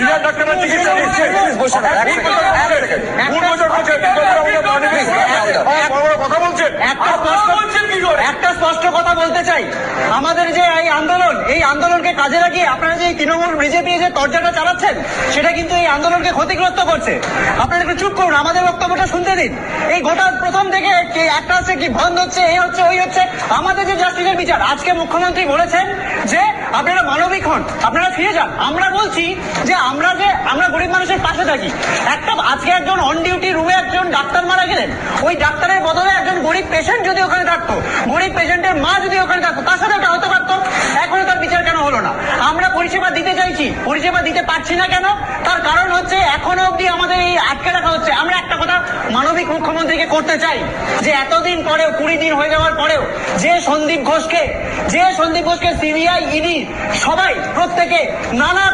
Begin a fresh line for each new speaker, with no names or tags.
Senior ডাক্তাররা চিকিৎসা দিচ্ছে। বলছেন।
একটা স্পষ্ট একটা স্পষ্ট কথা বলতে চাই। আমাদের যে এই আন্দোলন এই আন্দোলনকে কাজে লাগিয়ে আপনারা যে তৃণমূল বিজেপি যে তর্জাটা চালাচ্ছেন সেটা কিন্তু এই আন্দোলনকে ক্ষতিগ্রস্ত করছে। আপনারা একটু চুপ করুন আমাদের বক্তব্যটা শুনতে দিন। এই গোটা প্রথম থেকে কি একটা হচ্ছে কি বন্ধ হচ্ছে এই হচ্ছে ওই হচ্ছে। আমাদের যে জাস্টিসের বিচার আজকে মুখ্যমন্ত্রী বলেছেন যে আপনারা মানবিক হন। আপনারা ফিরে যান। আমরা বলছি যে আমরা যে, আমরা গরিব মানুষের পাশে থাকি। একটা, আজকে একজন অন ডিউটি রুমে একজন ডাক্তার মারা গেলেন। ওই ডাক্তারের বদলে একজন গরিব পেশেন্ট যদি ওখানে থাকতো, গরিব পেশেন্টের মা যদি ওখানে থাকতো, তার সাথে ওটা হতে পারতো। এখনও তার বিচার কেন হলো না? আমরা পরিষেবা দিতে চাইছি। পরিষেবা দিতে পারছি না কেন? তার কারণ হচ্ছে এখনও অবধি আমাদের এই আটকে রাখা হচ্ছে আমরা একটা কথা মানবিক মুখ্যমন্ত্রীকে করতে চাই, যে এতদিন পরেও, কুড়ি দিন হয়ে যাওয়ার পরেও, যে সন্দীপ ঘোষকে, যে সন্দীপ ঘোষকে সিবিআই, ইডি, সবাই, প্রত্যেকে নানা